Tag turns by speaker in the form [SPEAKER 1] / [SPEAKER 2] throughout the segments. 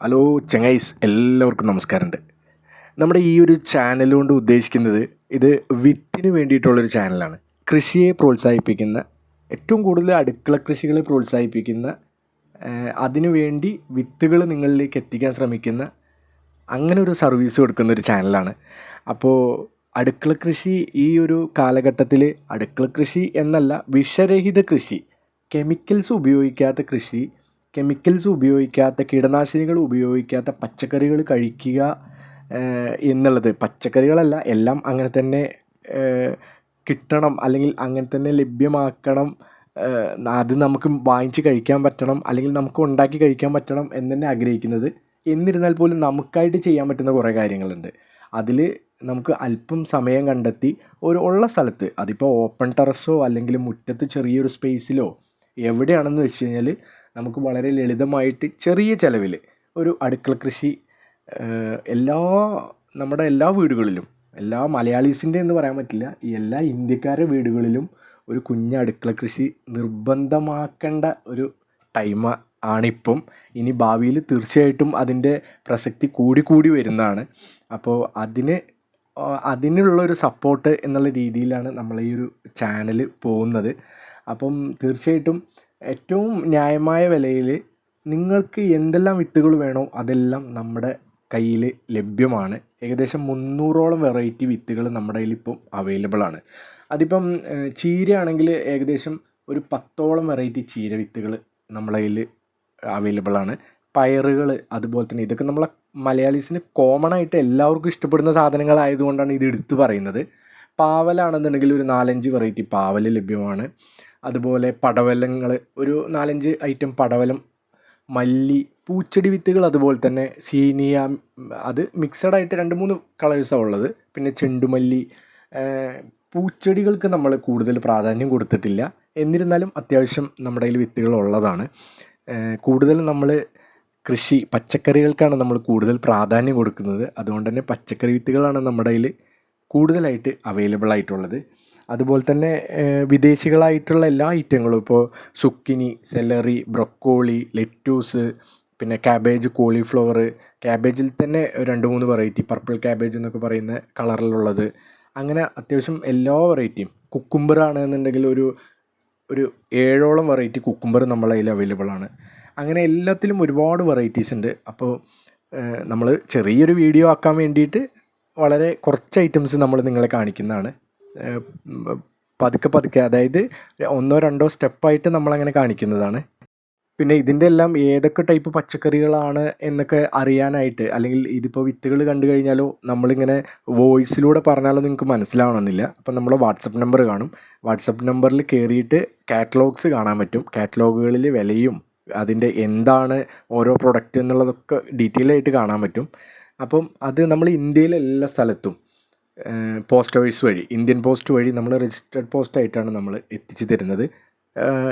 [SPEAKER 1] Hello ചങ്ങൈസ് എല്ലാവർക്കും നമസ്കാരമുണ്ട്. നമ്മുടെ ഈ ഒരു ചാനൽ കൊണ്ട് ഉദ്ദേശിക്കുന്നത് ഇത് വിത്തിന് വേണ്ടിയിട്ടുള്ളൊരു ചാനലാണ് കൃഷിയെ പ്രോത്സാഹിപ്പിക്കുന്ന ഏറ്റവും കൂടുതൽ അടുക്കള കൃഷികളെ പ്രോത്സാഹിപ്പിക്കുന്ന അതിനുവേണ്ടി അതിനു വേണ്ടി വിത്തുകൾ നിങ്ങളിലേക്ക് എത്തിക്കാൻ ശ്രമിക്കുന്ന അങ്ങനെ ഒരു സർവീസ് കൊടുക്കുന്ന ഒരു ചാനലാണ് അപ്പോൾ അടുക്കള കൃഷി ഈ ഒരു കാലഘട്ടത്തിൽ അടുക്കള കൃഷി എന്നല്ല വിഷരഹിത കൃഷി കെമിക്കൽസ് ഉപയോഗിക്കാത്ത കൃഷി കെമിക്കൽസ് ഉപയോഗിക്കാത്ത കീടനാശിനികൾ ഉപയോഗിക്കാത്ത പച്ചക്കറികൾ കഴിക്കുക എന്നുള്ളത്. പച്ചക്കറികളല്ല എല്ലാം അങ്ങനെ തന്നെ കിട്ടണം അല്ലെങ്കിൽ അങ്ങനെ തന്നെ ലഭ്യമാക്കണം. അത് നമുക്ക് വാങ്ങിച്ച് കഴിക്കാൻ പറ്റണം അല്ലെങ്കിൽ നമുക്ക് ഉണ്ടാക്കി കഴിക്കാൻ പറ്റണം എന്ന് തന്നെ ആഗ്രഹിക്കുന്നത്. എന്നിരുന്നാൽ പോലും നമുക്കായിട്ട് ചെയ്യാൻ പറ്റുന്ന കുറേ കാര്യങ്ങളുണ്ട്. അതിൽ നമുക്ക് അല്പം സമയം കണ്ടെത്തി ഒരു ഉള്ള സ്ഥലത്ത് അതിപ്പോൾ ഓപ്പൺ ടെറസോ അല്ലെങ്കിൽ മുറ്റത്ത് ചെറിയൊരു സ്പേസിലോ എവിടെയാണെന്ന് വെച്ച് കഴിഞ്ഞാൽ നമുക്ക് വളരെ ലളിതമായിട്ട് ചെറിയ ചിലവിൽ ഒരു അടുക്കള കൃഷി എല്ലാ നമ്മുടെ എല്ലാ വീടുകളിലും എല്ലാ മലയാളീസിന്റെ എന്ന് പറയാൻ പറ്റില്ല എല്ലാ ഇന്ത്യക്കാരുടെ വീടുകളിലും ഒരു കുഞ്ഞ് അടുക്കള കൃഷി നിർബന്ധമാക്കേണ്ട ഒരു ടൈം ആണിപ്പം. ഇനി ഭാവിയിൽ തീർച്ചയായിട്ടും അതിന്റെ പ്രസക്തി കൂടി കൂടി വരുന്നതാണ്. അപ്പോൾ അതിന് അതിനുള്ളൊരു സപ്പോർട്ട് എന്നുള്ള രീതിയിലാണ് നമ്മൾ ഈ ഒരു ചാനൽ പോകുന്നത്. അപ്പം തീർച്ചയായിട്ടും ഏറ്റവും ന്യായമായ വിലയിൽ നിങ്ങൾക്ക് എന്തെല്ലാം വിത്തുകൾ വേണോ അതെല്ലാം നമ്മുടെ കയ്യിൽ ലഭ്യമാണ്. ഏകദേശം മുന്നൂറോളം വെറൈറ്റി വിത്തുകൾ നമ്മുടെ അവൈലബിൾ ആണ്. അതിപ്പം ചീരയാണെങ്കിൽ ഏകദേശം ഒരു പത്തോളം വെറൈറ്റി ചീര വിത്തുകൾ നമ്മുടെ കയ്യിൽ അവൈലബിൾ ആണ്. പയറുകൾ അതുപോലെ തന്നെ ഇതൊക്കെ നമ്മളെ മലയാളീസിന് കോമൺ ആയിട്ട് എല്ലാവർക്കും ഇഷ്ടപ്പെടുന്ന സാധനങ്ങളായതുകൊണ്ടാണ് ഇത് എടുത്തു പറയുന്നത്. പാവലാണെന്നുണ്ടെങ്കിൽ ഒരു നാലഞ്ച് വെറൈറ്റി പാവൽ ലഭ്യമാണ്. അതുപോലെ പടവലങ്ങൾ ഒരു നാലഞ്ച് ഐറ്റം പടവലം മല്ലി പൂച്ചെടി വിത്തുകൾ അതുപോലെ തന്നെ സീനിയ അത് മിക്സഡ് ആയിട്ട് രണ്ട് മൂന്ന് കളേഴ്സാണ് ഉള്ളത്. പിന്നെ ചെണ്ടുമല്ലി പൂച്ചെടികൾക്ക് നമ്മൾ കൂടുതൽ പ്രാധാന്യം കൊടുത്തിട്ടില്ല. എന്നിരുന്നാലും അത്യാവശ്യം നമ്മുടെ കയ്യിൽ വിത്തുകൾ ഉള്ളതാണ്. കൂടുതൽ നമ്മൾ കൃഷി പച്ചക്കറികൾക്കാണ് നമ്മൾ കൂടുതൽ പ്രാധാന്യം കൊടുക്കുന്നത്. അതുകൊണ്ട് തന്നെ പച്ചക്കറി വിത്തുകളാണ് നമ്മുടെ കയ്യിൽ കൂടുതലായിട്ട് അവൈലബിൾ ആയിട്ടുള്ളത്. അതുപോലെ തന്നെ വിദേശികളായിട്ടുള്ള എല്ലാ ഐറ്റങ്ങളും. ഇപ്പോൾ സുക്കിനി സെലറി ബ്രൊക്കോളി ലെറ്റൂസ് പിന്നെ ക്യാബേജ് കോളിഫ്ലവർ ക്യാബേജിൽ തന്നെ രണ്ട് മൂന്ന് വെറൈറ്റി. പർപ്പിൾ ക്യാബേജ് എന്നൊക്കെ പറയുന്ന കളറിലുള്ളത്. അങ്ങനെ അത്യാവശ്യം എല്ലാ വെറൈറ്റിയും. കുക്കുംബർ ആണെന്നുണ്ടെങ്കിൽ ഒരു ഒരു ഏഴോളം വെറൈറ്റി കുക്കുംബർ നമ്മളെ കയ്യിൽ അവൈലബിൾ ആണ്. അങ്ങനെ എല്ലാത്തിലും ഒരുപാട് വെറൈറ്റീസ് ഉണ്ട്. അപ്പോൾ നമ്മൾ ചെറിയൊരു വീഡിയോ ആക്കാൻ വേണ്ടിയിട്ട് വളരെ കുറച്ച് ഐറ്റംസ് നമ്മൾ നിങ്ങളെ കാണിക്കുന്നതാണ്. പതുക്കെ പതുക്കെ അതായത് ഒന്നോ രണ്ടോ സ്റ്റെപ്പായിട്ട് നമ്മളങ്ങനെ കാണിക്കുന്നതാണ്. പിന്നെ ഇതിന്റെ എല്ലാം ഏതൊക്കെ ടൈപ്പ് പച്ചക്കറികളാണ് എന്നൊക്കെ അറിയാനായിട്ട് അല്ലെങ്കിൽ ഇതിപ്പോൾ വിത്തുകൾ കണ്ടു കഴിഞ്ഞാലോ നമ്മളിങ്ങനെ വോയിസിലൂടെ പറഞ്ഞാലോ നിങ്ങൾക്ക് മനസ്സിലാവണമെന്നില്ല. അപ്പം നമ്മൾ വാട്സപ്പ് നമ്പർ കാണും. വാട്സപ്പ് നമ്പറിൽ കയറിയിട്ട് കാറ്റലോഗ്സ് കാണാൻ പറ്റും. കാറ്റലോഗുകളിൽ വിലയും അതിന്റെ എന്താണ് ഓരോ പ്രൊഡക്റ്റ് എന്നുള്ളതൊക്കെ ഡീറ്റെയിൽ ആയിട്ട് കാണാൻ പറ്റും. അപ്പം അത് നമ്മൾ ഇന്ത്യയിലെ എല്ലാ സ്ഥലത്തും പോസ്റ്റ് ഓഫീസ് വഴി ഇന്ത്യൻ പോസ്റ്റ് വഴി നമ്മൾ രജിസ്റ്റേഡ് പോസ്റ്റ് ആയിട്ടാണ് നമ്മൾ എത്തിച്ചു തരുന്നത്.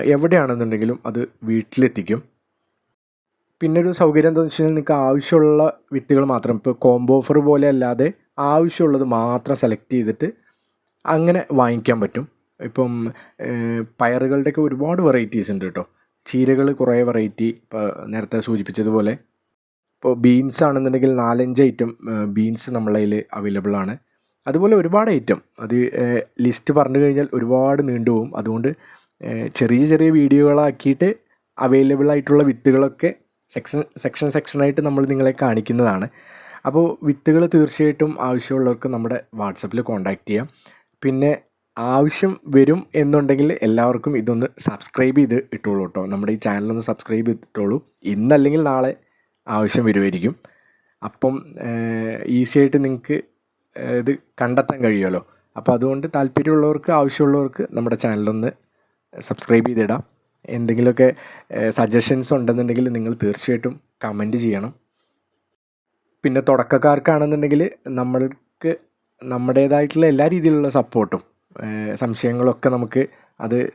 [SPEAKER 1] എവിടെയാണെന്നുണ്ടെങ്കിലും അത് വീട്ടിലെത്തിക്കും. പിന്നെ ഒരു സൗകര്യം എന്താണെന്ന് വെച്ച് കഴിഞ്ഞാൽ നിങ്ങൾക്ക് ആവശ്യമുള്ള വിത്തുകൾ മാത്രം ഇപ്പോൾ കോംബോ ഓഫർ പോലെ അല്ലാതെ ആവശ്യമുള്ളത് മാത്രം സെലക്ട് ചെയ്തിട്ട് അങ്ങനെ വാങ്ങിക്കാൻ പറ്റും. ഇപ്പം പയറുകളുടെയൊക്കെ ഒരുപാട് വെറൈറ്റീസ് ഉണ്ട് കേട്ടോ. ചീരകൾ കുറേ വെറൈറ്റി ഇപ്പോൾ നേരത്തെ സൂചിപ്പിച്ചതുപോലെ. ഇപ്പോൾ ബീൻസ് ആണെന്നുണ്ടെങ്കിൽ നാലഞ്ച് ഐറ്റം ബീൻസ് നമ്മളതിൽ അവൈലബിൾ ആണ്. അതുപോലെ ഒരുപാട് ഐറ്റം അത് ലിസ്റ്റ് പറഞ്ഞു കഴിഞ്ഞാൽ ഒരുപാട് നീണ്ടുപോകും അതുകൊണ്ട് ചെറിയ ചെറിയ വീഡിയോകളാക്കിയിട്ട് അവൈലബിൾ ആയിട്ടുള്ള വിത്തുകളൊക്കെ സെക്ഷൻ സെക്ഷൻ സെക്ഷനായിട്ട് നമ്മൾ നിങ്ങളെ കാണിക്കുന്നതാണ്. അപ്പോൾ വിത്തുകൾ തീർച്ചയായിട്ടും ആവശ്യമുള്ളവർക്ക് നമ്മുടെ വാട്സപ്പിൽ കോൺടാക്റ്റ് ചെയ്യാം. പിന്നെ ആവശ്യം വരും എന്നുണ്ടെങ്കിൽ എല്ലാവർക്കും ഇതൊന്ന് സബ്സ്ക്രൈബ് ചെയ്ത് ഇട്ടോളൂ കേട്ടോ. നമ്മുടെ ഈ ചാനലൊന്ന് സബ്സ്ക്രൈബ് ചെയ്തിട്ടോളൂ. ഇന്നല്ലെങ്കിൽ നാളെ ആവശ്യം വരുമായിരിക്കും അപ്പം ഈസിയായിട്ട് നിങ്ങൾക്ക് ഇത് കണ്ടെത്താൻ കഴിയുമല്ലോ. അപ്പോൾ അതുകൊണ്ട് താല്പര്യമുള്ളവർക്ക് ആവശ്യമുള്ളവർക്ക് നമ്മുടെ ചാനലൊന്ന് സബ്സ്ക്രൈബ് ചെയ്തിടാം. എന്തെങ്കിലുമൊക്കെ സജഷൻസ് ഉണ്ടെന്നുണ്ടെങ്കിൽ നിങ്ങൾ തീർച്ചയായിട്ടും കമന്റ് ചെയ്യണം. പിന്നെ തുടക്കക്കാർക്കാണെന്നുണ്ടെങ്കിൽ നമ്മൾക്ക് നമ്മുടേതായിട്ടുള്ള എല്ലാ രീതിയിലുള്ള സപ്പോർട്ടും സംശയങ്ങളൊക്കെ നമുക്ക് അത്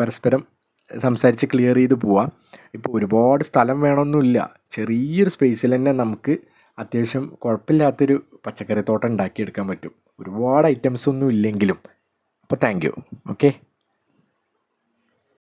[SPEAKER 1] പരസ്പരം സംസാരിച്ച് ക്ലിയർ ചെയ്ത് പോവാം. ഇപ്പോൾ ഒരുപാട് സ്ഥലം വേണമെന്നില്ല ചെറിയൊരു സ്പേസിൽ തന്നെ നമുക്ക് അത്യാവശ്യം കുഴപ്പമില്ലാത്തൊരു പച്ചക്കറി തോട്ടം ഉണ്ടാക്കിയെടുക്കാൻ പറ്റും. ഒരുപാട് ഐറ്റംസ് ഒന്നും ഇല്ലെങ്കിലും. അപ്പോൾ താങ്ക് യു ഓക്കെ